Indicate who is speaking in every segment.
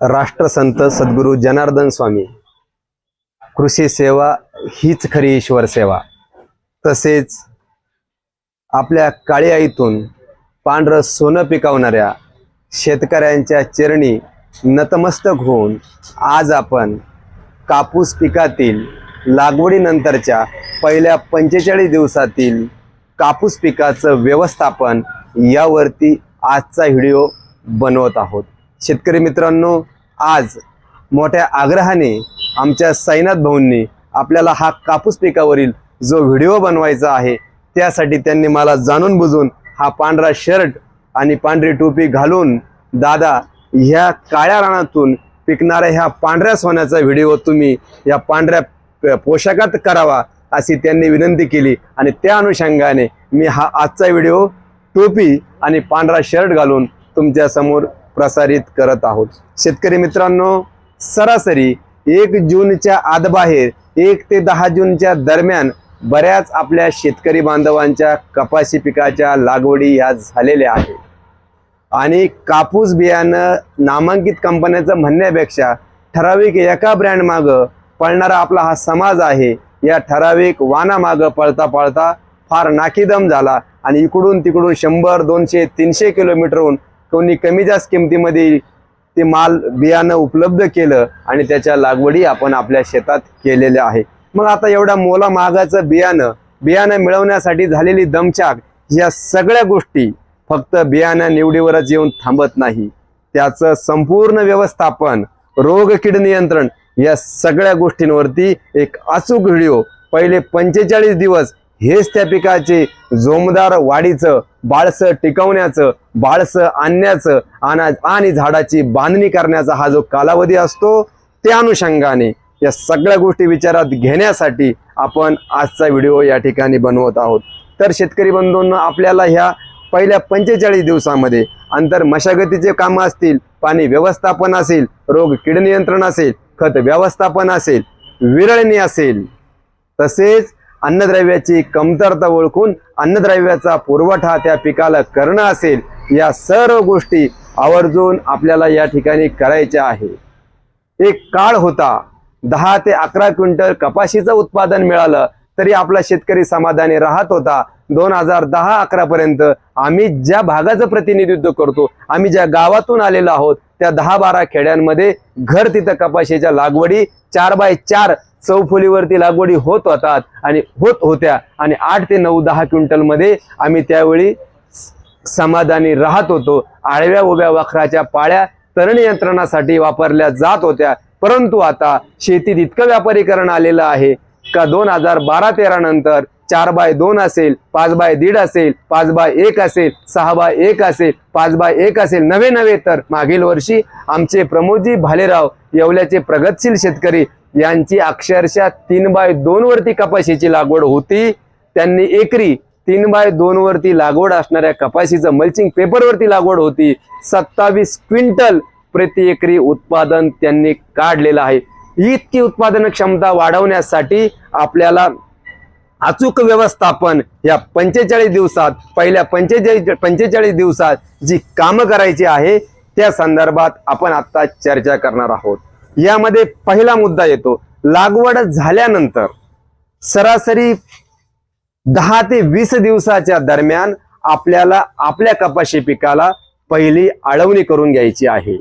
Speaker 1: राष्ट्रसंत सद्गुरू जनार्दन स्वामी. कृषी सेवा हीच खरी ईश्वर सेवा. तसेच आपल्या काळी आईतून पांढरं सोनं पिकवणाऱ्या शेतकऱ्यांच्या चरणी नतमस्तक होऊन आज आपण कापूस पिकातील लागवडीनंतरच्या पहिल्या पंचेचाळीस दिवसातील कापूस पिकाचं व्यवस्थापन यावरती आजचा व्हिडिओ बनवत आहोत. शेतकरी मित्रांनो आज मोठ्या आग्रहाने आमच्या साईनाथ भाऊंनी आपल्याला हा कापूस पिकावरील जो व्हिडिओ बनवायचा आहे त्यासाठी त्यांनी मला जाणून बुजून हा पांढरा शर्ट आणि पांढरी टोपी घालून दादा ह्या काळ्या रानातून पिकणाऱ्या ह्या पांढऱ्या सोन्याचा व्हिडिओ तुम्ही या पांढऱ्या प- पोशाखात करावा अशी त्यांनी विनंती केली. आणि त्या अनुषंगाने मी हा आजचा व्हिडिओ टोपी आणि पांढरा शर्ट घालून तुमच्यासमोर प्रसारित करत आहोत. शेतकरी मित्रांनो सरासरी एक जूनच्या आतबाहेर एक ते दहा जूनच्या दरम्यान बऱ्याच आपल्या शेतकरी बांधवांच्या कपाशी पिकाच्या लागवडी ह्या झालेल्या आहेत. आणि कापूस बियाणं नामांकित कंपन्याचं म्हणण्यापेक्षा ठराविक एका ब्रँड मागं पळणारा आपला हा समाज आहे. या ठराविक वानामागं पळता पळता फार नाकीदम झाला आणि इकडून तिकडून शंभर दोनशे तीनशे किलोमीटरहून कोणी कमी जास्त किमतीमध्ये ते माल बियाणं उपलब्ध केलं आणि त्याच्या लागवडी आपण आपल्या शेतात केलेल्या आहे. मग आता एवढ्या मोला महागाचं बियाणं बियाणं मिळवण्यासाठी झालेली दमछाक या सगळ्या गोष्टी फक्त बियाणं निवडीवरच येऊन थांबत नाही. त्याचं संपूर्ण व्यवस्थापन रोग कीड नियंत्रण या सगळ्या गोष्टींवरती एक अचूक व्हिडिओ पहिले पंचेचाळीस दिवस हेच त्या पिकाचे जोमदार वाढीचं बाळसं टिकवण्याचं बाळसं आणण्याचं आणि आणि झाडाची बांधणी करण्याचा हा जो कालावधी असतो त्या अनुषंगाने या सगळ्या गोष्टी विचारात घेण्यासाठी आपण आजचा व्हिडिओ या ठिकाणी बनवत आहोत. तर शेतकरी बंधूंना आपल्याला ह्या पहिल्या पंचेचाळीस दिवसामध्ये अंतर मशागतीचे कामं असतील पाणी व्यवस्थापन असेल रोग कीड नियंत्रण असेल खत व्यवस्थापन असेल विरळणी असेल तसेच अन्नद्रव्याची कमतरता ओळखून अन्नद्रव्याचा पुरवठा त्या पिकाला करणं असेल या सर्व गोष्टी आवर्जून आपल्याला या ठिकाणी करायच्या आहे. एक काळ होता दहा ते अकरा क्विंटल कपाशीचं उत्पादन मिळालं तरी आपला शेतकरी समाधानी राहत होता. दोन हजार दहा अकरा पर्यंत आम्ही ज्या भागाचं प्रतिनिधित्व करतो आम्ही ज्या गावातून आलेलो आहोत त्या दहा बारा खेड्यांमध्ये घर तिथं कपाशीच्या लागवडी चार बाय चार चौफुलीवरती लागवडी होत होतात आणि होत होत्या आणि आठ ते नऊ दहा क्विंटलमध्ये आम्ही त्यावेळी समाधानी राहत होतो. आळव्या उभ्या वखराच्या पाळ्या तरण यंत्रणासाठी वापरल्या जात होत्या. परंतु आता शेतीत इतकं व्यापारीकरण आलेलं आहे का दोन हजार बारा तेरा नंतर चार बाय दोन असेल पाच बाय दीड असेल पाच बाय एक असेल सहा बाय एक असेल पाच बाय एक असेल नवे नवे तर मागील वर्षी आमचे प्रमोदजी भालेराव येवल्याचे प्रगतशील शेतकरी यांची अक्षरशः तीन बाय दोन वरती कपाशीची लागवड होती. त्यांनी एकरी तीन बाय दोन वरती लागवड असणाऱ्या कपाशीचं मल्चिंग पेपरवरती लागवड होती. सत्तावीस क्विंटल प्रति एकरी उत्पादन त्यांनी काढलेलं आहे. इतकी उत्पादन क्षमता वाढवण्यासाठी आपल्याला अचूक व्यवस्थापन या पंचेचाळीस दिवसात पहिल्या पंचेचाळीस पंचेचाळीस दिवसात जी कामं करायची आहे त्या संदर्भात आपण आता चर्चा करणार आहोत. यामध्ये पहिला मुद्दा येतो. लागवड झाल्यानंतर सरासरी दहा ते वीस दिवसाच्या दरम्यान आपल्याला आपल्या कपाशी पिकाला पहिली आळवणी करून घ्यायची आहे.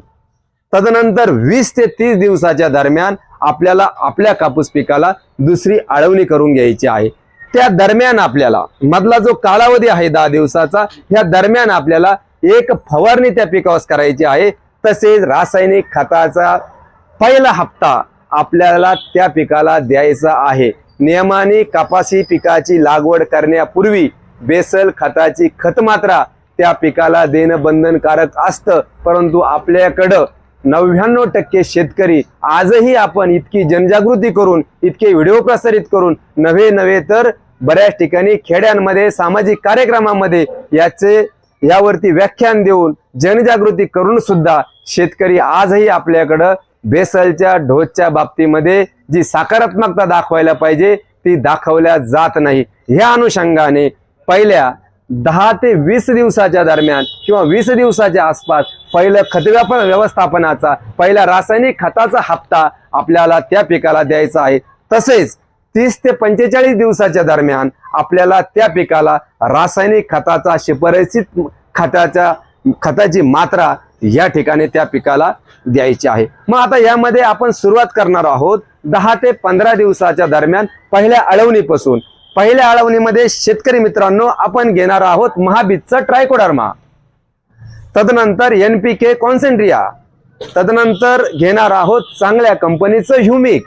Speaker 1: तदनंतर वीस ते तीस दिवसाच्या दरम्यान आपल्याला आपल्या कापूस पिकाला दुसरी आळवणी करून घ्यायची आहे. त्या दरम्यान आपल्याला मधला जो कालावधी आहे दहा दिवसाचा ह्या दरम्यान आपल्याला एक फवारणी त्या पिकावर करायची आहे. तसेच रासायनिक खताचा पहिला हप्ता आपल्याला त्या पिकाला द्यायचा आहे. नियमाने कपाशी पिकाची लागवड करण्यापूर्वी बेसल खताची खतमात्रा त्या पिकाला देणं बंधनकारक असतं. परंतु आपल्याकडं नव्याण्णव टक्के शेतकरी आजही आपण इतकी जनजागृती करून इतके व्हिडिओ प्रसारित करून नव्हे नव्हे तर बऱ्याच ठिकाणी खेड्यांमध्ये सामाजिक कार्यक्रमामध्ये याचे यावरती व्याख्यान देऊन जनजागृती करून सुद्धा शेतकरी आजही आपल्याकडं बेसलच्या ढोसच्या बाबतीमध्ये जी सकारात्मकता दाखवायला पाहिजे ती दाखवल्या जात नाही. ह्या अनुषंगाने पहिल्या दहा ते वीस दिवसाच्या दरम्यान किंवा वीस दिवसाच्या आसपास पहिलं खत व्यवस्थापनाचा पहिला रासायनिक खताचा हप्ता आपल्याला त्या पिकाला द्यायचा आहे. तसेच तीस ते पंचेचाळीस दिवसाच्या दरम्यान आपल्याला त्या पिकाला रासायनिक खताचा शिफारसीत खताच्या खताची मात्रा या ठिकाणी त्या पिकाला द्यायची आहे. मग आता यामध्ये आपण सुरुवात करणार आहोत दहा ते पंधरा दिवसाच्या दरम्यान पहिल्या अळवणीपासून पहिल्या अळवणीमध्ये शेतकरी मित्रांनो आपण घेणार आहोत महाबीजचा ट्रायकोडर्मा. तदनंतर एन पी के कॉन्सेंट्रिया तदनंतर घेणार आहोत चांगल्या कंपनीचं ह्युमिक.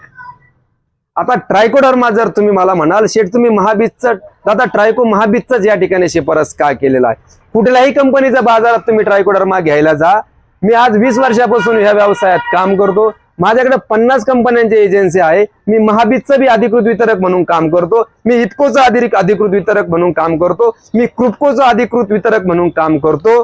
Speaker 1: आता ट्रायकोडर्मा जर तुम्ही मला म्हणाल शेठ तुम्ही महाबीजचं आता ट्रायको महाबीजचाच या ठिकाणी शिफारस का केलेला आहे? कुठल्याही कंपनीचा बाजारात तुम्ही ट्रायकोडर्मा घ्यायला जा. मी आज वीस वर्षापासून ह्या व्यवसायात काम करतो. माझ्याकडे पन्नास कंपन्यांची एजन्सी आहे. मी महाबीजचं बी अधिकृत वितरक म्हणून काम करतो. मी इतकोचं अधिक अधिकृत वितरक म्हणून काम करतो. मी क्रुपकोचं अधिकृत वितरक म्हणून काम करतो.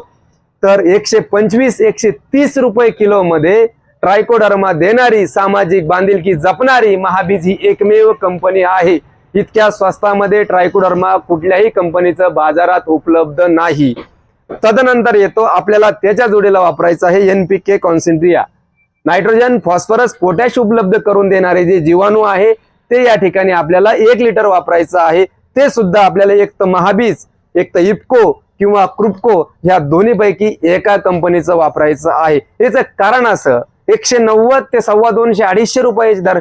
Speaker 1: तर एकशे पंचवीस एकशे तीस रुपये किलो मध्ये ट्रायकोडर्मा देणारी सामाजिक बांधिलकी जपणारी महाबीज ही एकमेव कंपनी आहे. इतक्या स्वस्तामध्ये ट्रायकोडर्मा कुठल्याही कंपनीचं बाजारात उपलब्ध नाही. तदनंतर येतो आपल्याला त्याच्या जोडीला वापरायचं आहे एनपीके कॉन्सेंट्रिया नायट्रोजन फॉस्फरस पोटॅश उपलब्ध करून देणारे जे जीवाणू आहे ते या ठिकाणी आपल्याला एक लिटर वापरायचं आहे. ते सुद्धा आपल्याला एक तर महाबीज एक तर इप्को किंवा क्रुपको ह्या दोन्हीपैकी एका कंपनीचं वापरायचं आहे. याचं कारण असं एकशे नव्वद ते सव्वा दोनशे अडीचशे रुपये दर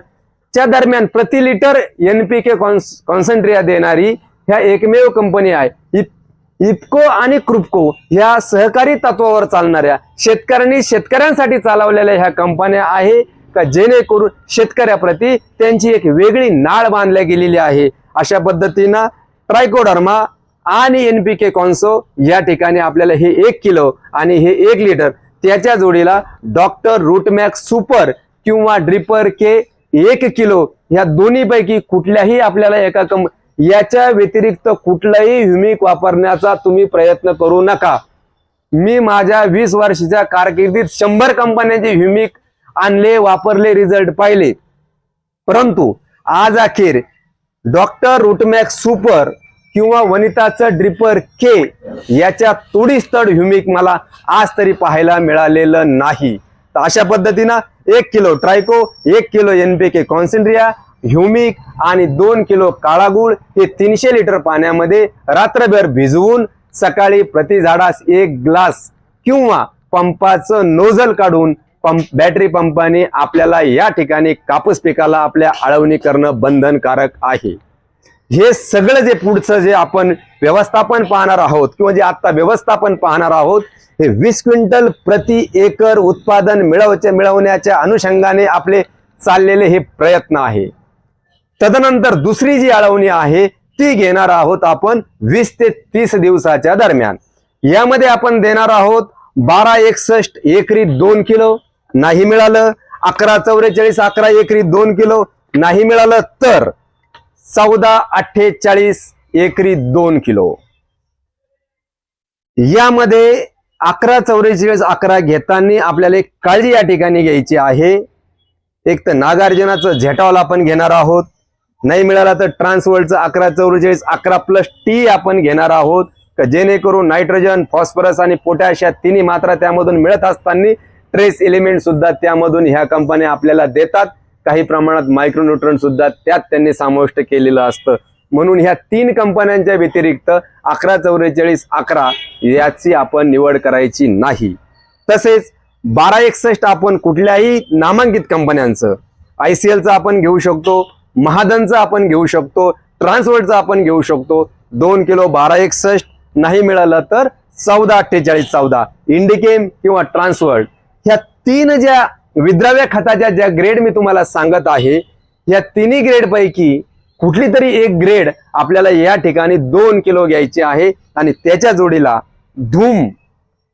Speaker 1: च्या दरम्यान प्रति लिटर एनपीके कॉन्सन्ट्रिया देणारी ह्या एकमेव कंपनी आहे. इफ- इफको आणि क्रुपको ह्या सहकारी तत्वावर चालणाऱ्या शेतकऱ्यांनी शेतकऱ्यांसाठी चालवलेल्या ह्या कंपन्या आहे का? जेणेकरून शेतकऱ्याप्रती त्यांची एक वेगळी नाळ बांधल्या गेलेली आहे. अशा पद्धतीनं ट्रायकोडर्मा आणि एन पी के कॉन्सो या ठिकाणी आपल्याला हे एक किलो आणि हे एक लिटर त्याच्या जोडीला डॉक्टर रूटमॅक्स सुपर किंवा ड्रिपर के एक किलो ह्या दोन्हीपैकी कुठल्याही आपल्याला एका कंप याच्या व्यतिरिक्त कुठलाही ह्युमिक वापरण्याचा तुम्ही प्रयत्न करू नका. मी माझ्या वीस वर्षाच्या कारकिर्दीत शंभर कंपन्यांचे ह्युमिक आणले वापरले रिझल्ट पाहिले. परंतु आज अखेर डॉक्टर रुटमॅक्स सुपर किंवा वनिताचं ड्रिपर के याच्या तोडीस्तड ह्युमिक मला आज तरी पाहायला मिळालेलं नाही. तर अशा पद्धतीनं एक किलो ट्रायको एक किलो एनपीके कॉन्सेंट्रिया ह्युमिक आणि दोन किलो काळा गुळ हे तीनशे लिटर पाण्यामध्ये रात्रभर भिजवून सकाळी प्रति झाडास एक ग्लास किंवा पंपाचं नोझल काढून पंप बॅटरी पंपाने आपल्याला या ठिकाणी कापूस पिकाला आपल्या आळवणी करणं बंधनकारक आहे. हे सगळं जे पुढचं जे आपण व्यवस्थापन पाहणार आहोत किंवा जे आता व्यवस्थापन पाहणार आहोत हे वीस क्विंटल प्रति एकर उत्पादन मिळवचे मिळवण्याच्या अनुषंगाने आपले चाललेले हे प्रयत्न आहे. तदनंतर दुसरी जी अळवणी आहे ती घेणार आहोत आपण वीस ते तीस दिवसाच्या दरम्यान. यामध्ये आपण देणार आहोत बारा एकसष्ट एकरी दोन किलो नाही मिळालं अकरा चौवेचाळीस अकरा एकरी दोन किलो नाही मिळालं तर चौदा अठ्ठेचाळीस एकरी दोन किलो. यामध्ये अकरा चौवेचाळीस अकरा घेताना आपल्याला एक काळजी या ठिकाणी घ्यायची आहे. एक तर नागार्जुनाचं झेटॉल आपण घेणार आहोत. नाही मिळाला तर ट्रान्सवर्ल्डचं अकरा चौवेचाळीस अकरा प्लस टी आपण घेणार आहोत. का जेणेकरून नायट्रोजन फॉस्फरस आणि पोटॅश या तिन्ही मात्रा त्यामधून मिळत असताना ट्रेस एलिमेंट सुद्धा त्यामधून ह्या कंपन्या आपल्याला देतात. काही प्रमाणात मायक्रोन्यूट्रन सुद्धा त्यात त्यांनी समाविष्ट केलेलं असतं. म्हणून ह्या तीन कंपन्यांच्या व्यतिरिक्त अकरा चौवेचाळीस अकरा याची आपण निवड करायची नाही. तसेच बारा एकसष्ट आपण कुठल्याही नामांकित कंपन्यांचं आय सी एलचं आपण घेऊ शकतो महादनचं आपण घेऊ शकतो ट्रान्सवर्डचं आपण घेऊ शकतो. दोन किलो बारा एकसष्ट नाही मिळालं तर चौदा अठ्ठेचाळीस चौदा. इंडिकेम किंवा ट्रान्सवर्ड. ह्या तीन ज्या विद्राव्य खताच्या ज्या ग्रेड मी तुम्हाला सांगत आहे या तिन्ही ग्रेड पैकी कुठली तरी एक ग्रेड आपल्याला या ठिकाणी दोन किलो घ्यायची आहे आणि त्याच्या जोडीला धूम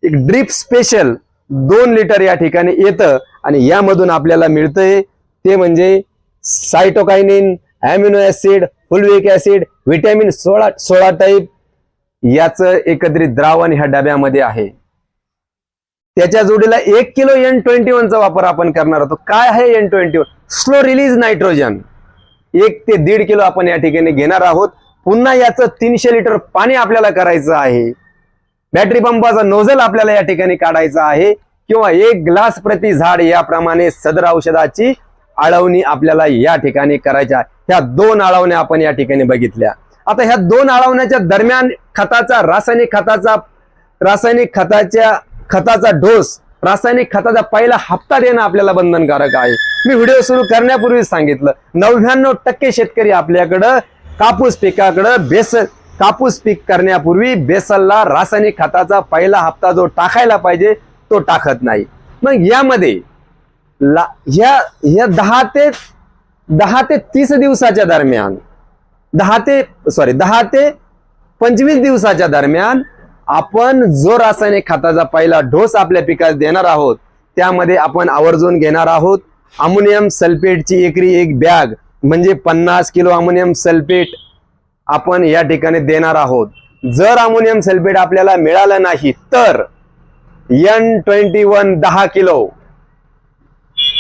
Speaker 1: एक ड्रीप स्पेशल दोन लिटर या ठिकाणी येतं आणि यामधून आपल्याला मिळतंय. ते म्हणजे cytokinin amino acid fulvic acid vitamin सोळा सोळा टाईप याचं एकत्रित द्रावण ह्या डब्यामध्ये आहे. त्याच्या जोडीला एक किलो एन ट्वेंटी वनचा वापर आपण करणार आहोत. काय आहे N twenty one slow release nitrogen एक ते दीड किलो आपण या ठिकाणी घेणार आहोत. पुन्हा याचं तीनशे लिटर पाणी आपल्याला करायचं आहे. बॅटरी पंपाचा नोझल आपल्याला या ठिकाणी काढायचा आहे. किंवा एक ग्लास प्रति झाड याप्रमाणे सदर औषधाची आळवणी आपल्याला या ठिकाणी करायच्या ह्या दोन आळवण्या आपण या ठिकाणी बघितल्या. आता ह्या दोन आळवण्याच्या दरम्यान खताचा रासायनिक खताचा रासायनिक खताच्या खताचा डोस रासायनिक खताचा पहिला हप्ता देणं आपल्याला बंधनकारक आहे. मी व्हिडिओ सुरू करण्यापूर्वी सांगितलं नव्याण्णव टक्के शेतकरी आपल्याकडं कापूस पिकाकडं बेस कापूस पीक करण्यापूर्वी बेसलला रासायनिक खताचा पहिला हप्ता जो टाकायला पाहिजे तो टाकत नाही. मग यामध्ये ला ह्या ह्या दहा ते दहा ते तीस दिवसाच्या दरम्यान दहा ते सॉरी दहा ते पंचवीस दिवसाच्या दरम्यान आपण जो रासायनिक खताचा पहिला डोस आपल्या पिकास देणार आहोत त्यामध्ये आपण आवर्जून घेणार आहोत. अमोनियम सल्फेटची एकरी एक बॅग म्हणजे पन्नास किलो अमोनियम सल्फेट आपण या ठिकाणी देणार आहोत. जर अमोनियम सल्फेट आपल्याला मिळालं नाही तर एन ट्वेंटी वन दहा किलो.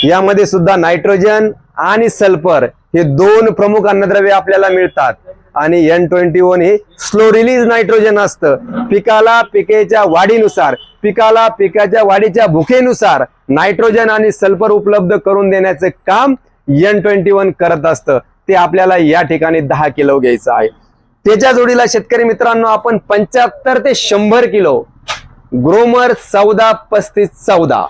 Speaker 1: यामध्ये सुद्धा नायट्रोजन आणि सल्फर हे दोन प्रमुख अन्नद्रव्य आपल्याला मिळतात. आणि एन ट्वेंटी वन हे स्लो रिलीज नायट्रोजन असतं. पिकाला पिकेच्या वाढीनुसार पिकाला पिकाच्या वाढीच्या भुकेनुसार नायट्रोजन आणि सल्फर उपलब्ध करून देण्याचं काम एन ट्वेंटी वन करत असतं. ते आपल्याला या ठिकाणी दहा किलो घ्यायचं आहे. त्याच्या जोडीला शेतकरी मित्रांनो आपण पंच्याहत्तर ते शंभर किलो ग्रोमर चौदा पस्तीस चौदा.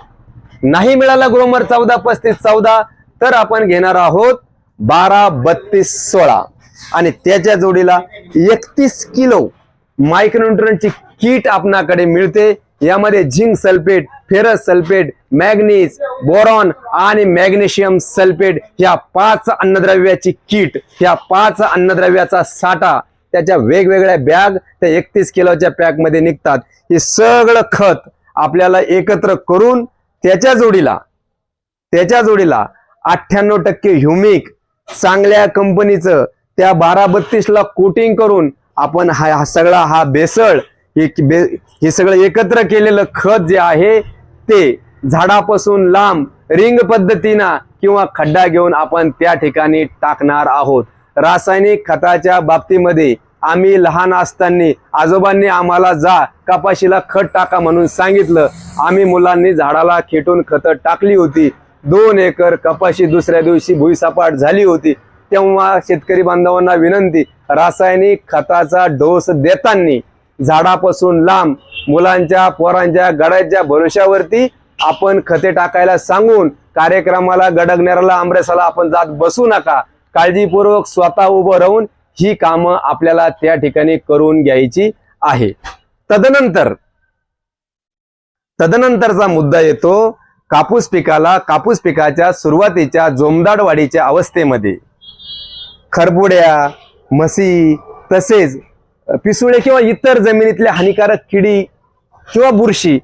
Speaker 1: नाही मिळाला ग्रोमर चौदा पस्तीस चौदा तर आपण घेणार आहोत बारा बत्तीस सोळा. आणि त्याच्या जोडीला एकतीस किलो मायक्रोन्युट्रनची किट आपणाकडे मिळते. यामध्ये zinc sulphate ferrous sulphate manganese boron आणि मॅग्नेशियम सल्फेट ह्या पाच अन्नद्रव्याची किट ह्या पाच अन्नद्रव्याचा साठा त्याच्या वेगवेगळ्या बॅग त्या एकतीस किलोच्या पॅकमध्ये निघतात. हे सगळं खत आपल्याला एकत्र करून त्याच्या जोडीला त्याच्या जोडीला अठ्ठ्याण्णव टक्के ह्युमिक चांगल्या कंपनीचं त्या बारा बत्तीसला कोटिंग करून आपण हा हा सगळा हा बेसळ हे बे हे सगळं एकत्र केलेलं खत जे आहे ते झाडापासून लांब रिंग पद्धतीनं किंवा खड्डा घेऊन आपण त्या ठिकाणी टाकणार आहोत. रासायनिक खताच्या बाबतीमध्ये आम्ही लहान असताना आजोबांनी आम्हाला जा कपाशीला खत टाका म्हणून सांगितलं. आम्ही मुलांनी झाडाला खेटून खतं टाकली होती. दोन एकर कपाशी दुसऱ्या दिवशी भुईसपाट झाली होती. तेव्हा शेतकरी बांधवांना विनंती रासायनिक खताचा डोस देताना झाडापासून लांब मुलांच्या पोरांच्या गडाच्या भविष्यावरती आपण खते टाकायला सांगून कार्यक्रमाला गडगणाऱ्याला आंबरेसाला आपण जात बसू नका. काळजीपूर्वक स्वतः उभं राहून ही कामं आपल्याला त्या ठिकाणी करून घ्यायची आहे. तदनंतर तदनंतरचा मुद्दा येतो कापूस पिकाला कापूस पिकाच्या सुरुवातीच्या जोमदाड वाढीच्या अवस्थेमध्ये. खरबुड्या म्हशी तसेच पिसुळे किंवा इतर जमिनीतल्या हानिकारक किडी किंवा बुरशी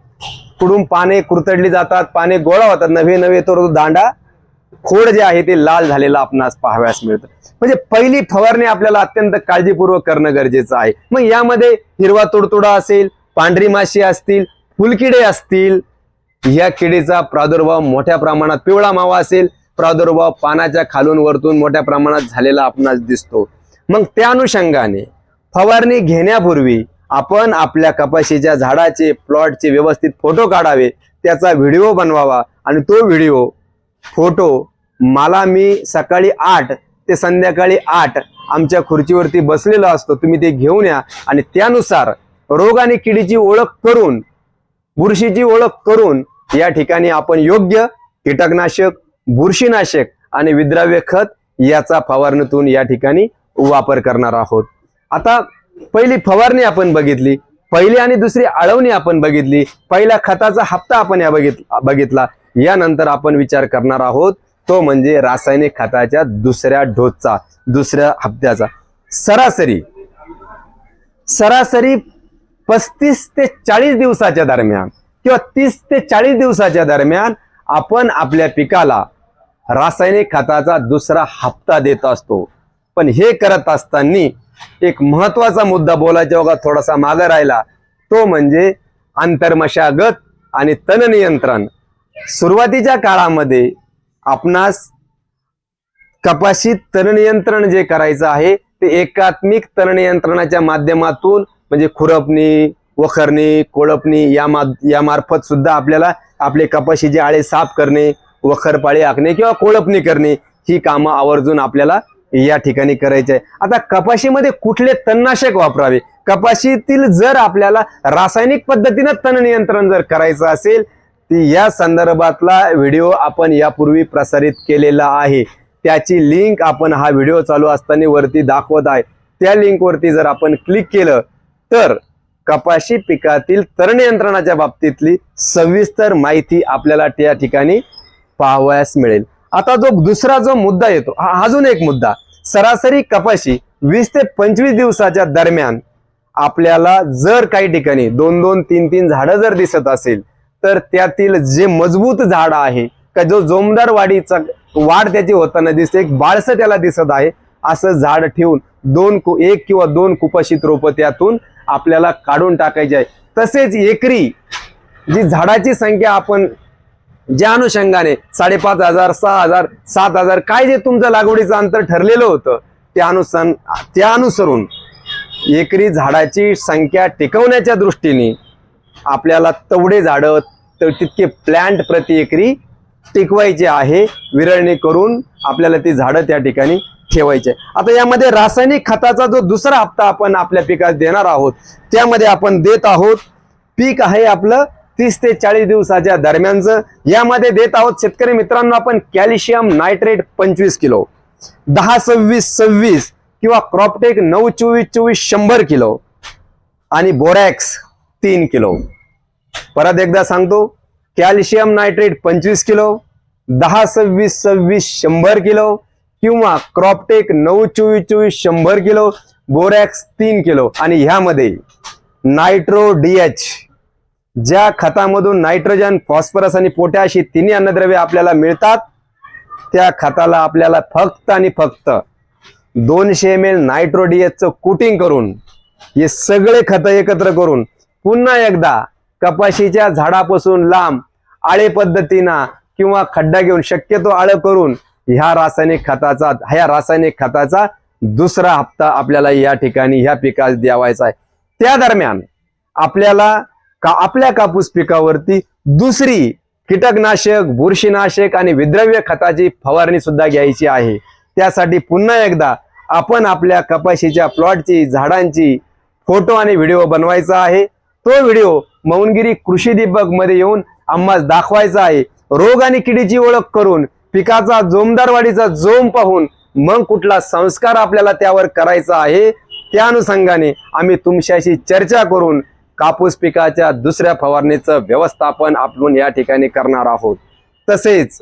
Speaker 1: कुडून पाने कुरतडली जातात पाने गोळा होतात. नवे नवे तो दांडा खोड जे आहे ते लाल झालेला आपणास पाहाव्यास मिळतं. म्हणजे पहिली फवारणी आपल्याला अत्यंत काळजीपूर्वक करणं गरजेचं आहे. मग यामध्ये हिरवा तुडतुडा असेल पांढरी माशी असतील फुलकिडे असतील या किडीचा प्रादुर्भाव मोठ्या प्रमाणात पिवळा मावा असेल प्रादुर्भाव पानाच्या खालून वरतून मोठ्या प्रमाणात झालेला आपणास दिसतो. मग त्या अनुषंगाने फवारणी घेण्यापूर्वी आपण आपल्या कपाशीच्या झाडाचे प्लॉटचे व्यवस्थित फोटो काढावे त्याचा व्हिडिओ बनवावा आणि तो व्हिडिओ फोटो मला मी सकाळी आठ ते संध्याकाळी आठ आमच्या खुर्चीवरती बसलेलो असतो. तुम्ही ते घेऊन या आणि त्यानुसार रोग आणि किडीची ओळख करून बुरशीची ओळख करून या ठिकाणी आपण योग्य कीटकनाशक बुरशीनाशक आणि विद्राव्य खत याचा फवारणीतून या ठिकाणी वापर करणार आहोत. आता पहिली फवारणी आपण बघितली पहिली आणि दुसरी आळवणी आपण बघितली पहिला खताचा हप्ता आपण या बघित बघितला यानंतर आपण विचार करणार आहोत तो म्हणजे रासायनिक खताच्या दुसऱ्या डोसचा दुसऱ्या हप्त्याचा. सरासरी सरासरी पस्तीस ते चाळीस दिवसाच्या दरम्यान किंवा तीस ते चाळीस दिवसाच्या दरम्यान आपण आपल्या पिकाला रासायनिक खताचा दुसरा हप्ता देत असतो. पण हे करत असताना एक महत्त्वाचा मुद्दा बोलायच्या बघा थोडासा मागे राहिला. तो म्हणजे आंतरमशागत आणि तण नियंत्रण. सुरुवातीच्या काळामध्ये आपणास कपाशी तण नियंत्रण जे करायचं आहे ते एकात्मिक तण नियंत्रणाच्या माध्यमातून म्हणजे खुरपणी वखरणी कोळपणी या मा या मार्फत सुद्धा आपल्याला आपले कपाशीचे आळे साफ करणे वखरपाळी आखणे किंवा कोळपणी करणे ही कामं आवर्जून आपल्याला या ठिकाणी करायचे आहे. आता कपाशीमध्ये कुठले तणनाशक वापरावे? कपाशीतील जर आपल्याला रासायनिक पद्धतीनं तण नियंत्रण जर करायचं असेल ती या संदर्भातला व्हिडिओ आपण यापूर्वी प्रसारित केलेला आहे. त्याची लिंक आपण हा व्हिडिओ चालू असताना वरती दाखवत आहे. त्या लिंकवरती जर आपण क्लिक केलं तर कपाशी पिकातील तण नियंत्रणाच्या बाबतीतली सविस्तर माहिती आपल्याला त्या ठिकाणी पाहावयास मिळेल. आता जो दुसरा जो मुद्दा येतो हा अजून एक मुद्दा. सरासरी कपाशी वीस ते पंचवीस दिवसाच्या दरम्यान आपल्याला जर काही ठिकाणी दोन दोन तीन तीन झाडं जर दिसत असेल तर त्यातील जे मजबूत झाड आहे का जो जोमदार वाढीचा वाढ त्याची होताना दिसते एक बाळसं त्याला दिसत आहे असं झाड ठेवून दोन कु एक किंवा दोन कुपाशित रोपं त्यातून आपल्याला काढून टाकायचे आहे. तसेच एकरी जी झाडाची संख्या आपण ज्या अनुषंगाने साडेपाच हजार सहा हजार सात हजार काय जे तुमचं लागवडीचं अंतर ठरलेलं होतं त्या अनुसार त्या अनुसरून एकरी झाडाची संख्या टिकवण्याच्या दृष्टीने आपल्याला तेवढे झाडं तर तितके प्लॅन्ट प्रति एकरी टिकवायचे आहे विरळणी करून आपल्याला ती झाडं त्या ठिकाणी ठेवायचे. आता यामध्ये रासायनिक खताचा जो दुसरा हप्ता आपण आपल्या पिकात देणार आहोत त्यामध्ये आपण देत आहोत पीक आहे आपलं तीस ते चाळीस दिवसाच्या दरम्यानचं यामध्ये देत आहोत शेतकरी मित्रांनो आपण कॅल्शियम नायट्रेट पंचवीस किलो दहा सव्वीस सव्वीस किंवा क्रॉपटेक नऊ चोवीस चोवीस शंभर किलो आणि बोरॅक्स तीन किलो. परत एकदा सांगतो कॅल्शियम नायट्रेट पंचवीस किलो दहा सव्वीस सव्वीस शंभर किलो किंवा क्रॉपटेक नऊ चोवीस चोवीस शंभर किलो बोरॅक्स तीन किलो आणि ह्यामध्ये नायट्रो डी एच ज्या खतामधून नायट्रोजन फॉस्फरस आणि पोटॅश ही तिन्ही अन्नद्रव्ये आपल्याला मिळतात त्या खताला आपल्याला फक्त आणि फक्त दोनशे एम एल नायट्रो कुटिंग करून हे सगळे खतं एकत्र करून पुन्हा एकदा कपाशीच्या झाडापासून लांब आळे पद्धतीनं किंवा खड्डा घेऊन शक्यतो आळं करून ह्या रासायनिक खताचा ह्या रासायनिक खताचा दुसरा हप्ता आपल्याला या ठिकाणी ह्या पिकास द्यावायचा आहे. त्या दरम्यान आपल्याला का आपल्या कापूस पिकावरती दुसरी कीटकनाशक बुरशीनाशक आणि विद्रव्य खताची फवारणी सुद्धा घ्यायची आहे. त्यासाठी पुन्हा एकदा आपण आपल्या कपाशीच्या प्लॉटची झाडांची फोटो आणि व्हिडिओ बनवायचा आहे. तो व्हिडिओ मौनगिरी कृषी दीपकमध्ये येऊन आम्हाला दाखवायचा आहे. रोग आणि किडीची ओळख करून पिकाचा जोमदार वाढीचा जोम पाहून मग कुठला संस्कार आपल्याला त्यावर करायचा आहे त्या अनुषंगाने आम्ही तुमच्याशी चर्चा करून कापूस पिकाच्या दुसऱ्या फवारणीचं व्यवस्थापन आपण या ठिकाणी करणार आहोत. तसेच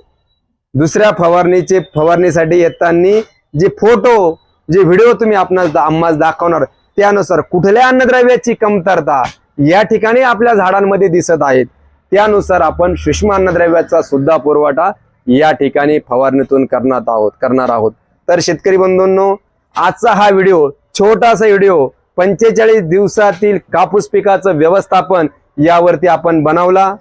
Speaker 1: दुसऱ्या फवारणीचे फवारणीसाठी येताना जे फोटो जे व्हिडिओ तुम्ही आपणास आम्हाला दाखवणार त्यानुसार कुठल्या अन्नद्रव्याची कमतरता या ठिकाणी आपल्या झाडांमध्ये दिसत आहेत. त्यानुसार आपण सूक्ष्म अन्नद्रव्याचा सुद्धा पुरवठा या ठिकाणी फवारणीतून करणार आहोत करणार आहोत. तर शेतकरी बंधूंनो आजचा हा व्हिडिओ छोटासा व्हिडिओ पंचेचाळीस दिवसातील कापूस पिकाचं व्यवस्थापन यावरती आपण बनवला.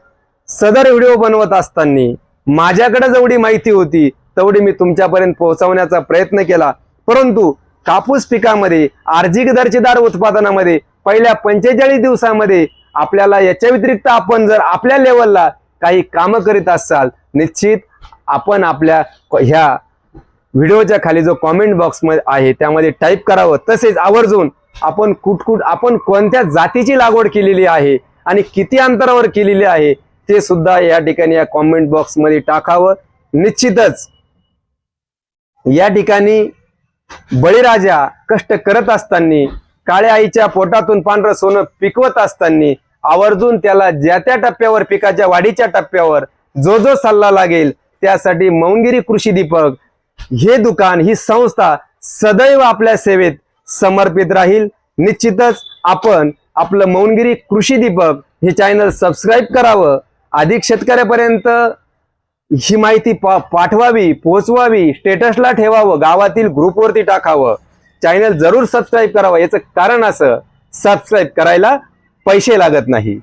Speaker 1: सदर व्हिडिओ बनवत असताना माझ्याकडे जेवढी माहिती होती तेवढी मी तुमच्यापर्यंत पोहोचवण्याचा प्रयत्न केला. परंतु कापूस पिकामध्ये आर्जिक दर्जेदार उत्पादनामध्ये पहिल्या पंचेचाळीस दिवसामध्ये आपल्याला याच्या व्यतिरिक्त आपण जर आपल्या लेवलला काही कामं करीत असाल निश्चित आपण आपल्या ह्या व्हिडिओच्या खाली जो कॉमेंट बॉक्समध्ये आहे त्यामध्ये टाईप करावं. तसेच आवर्जून आपण कुठकुठ आपण कोणत्या जातीची लागवड केलेली आहे आणि किती अंतरावर केलेली आहे ते सुद्धा या ठिकाणी या कॉमेंट बॉक्समध्ये टाकावं. निश्चितच या ठिकाणी बळीराजा कष्ट करत असताना काळ्या आईच्या पोटातून पांढरं सोनं पिकवत असताना आवर्जून त्याला ज्या त्या टप्प्यावर पिकाच्या वाढीच्या टप्प्यावर जो जो सल्ला लागेल त्यासाठी मौंगिरी कृषी दीपक हे दुकान ही संस्था सदैव आपल्या सेवेत समर्पित राहील. निश्चितच आपण आपलं मौनगिरी कृषी दीपक हे चॅनल सबस्क्राईब करावं. अधिक शेतकऱ्यापर्यंत ही माहिती पा पाठवावी पोहोचवावी स्टेटसला ठेवावं गावातील ग्रुपवरती टाकावं. चॅनल जरूर सबस्क्राईब करावं. याचं कारण असं सबस्क्राईब करायला पैसे लागत नाही.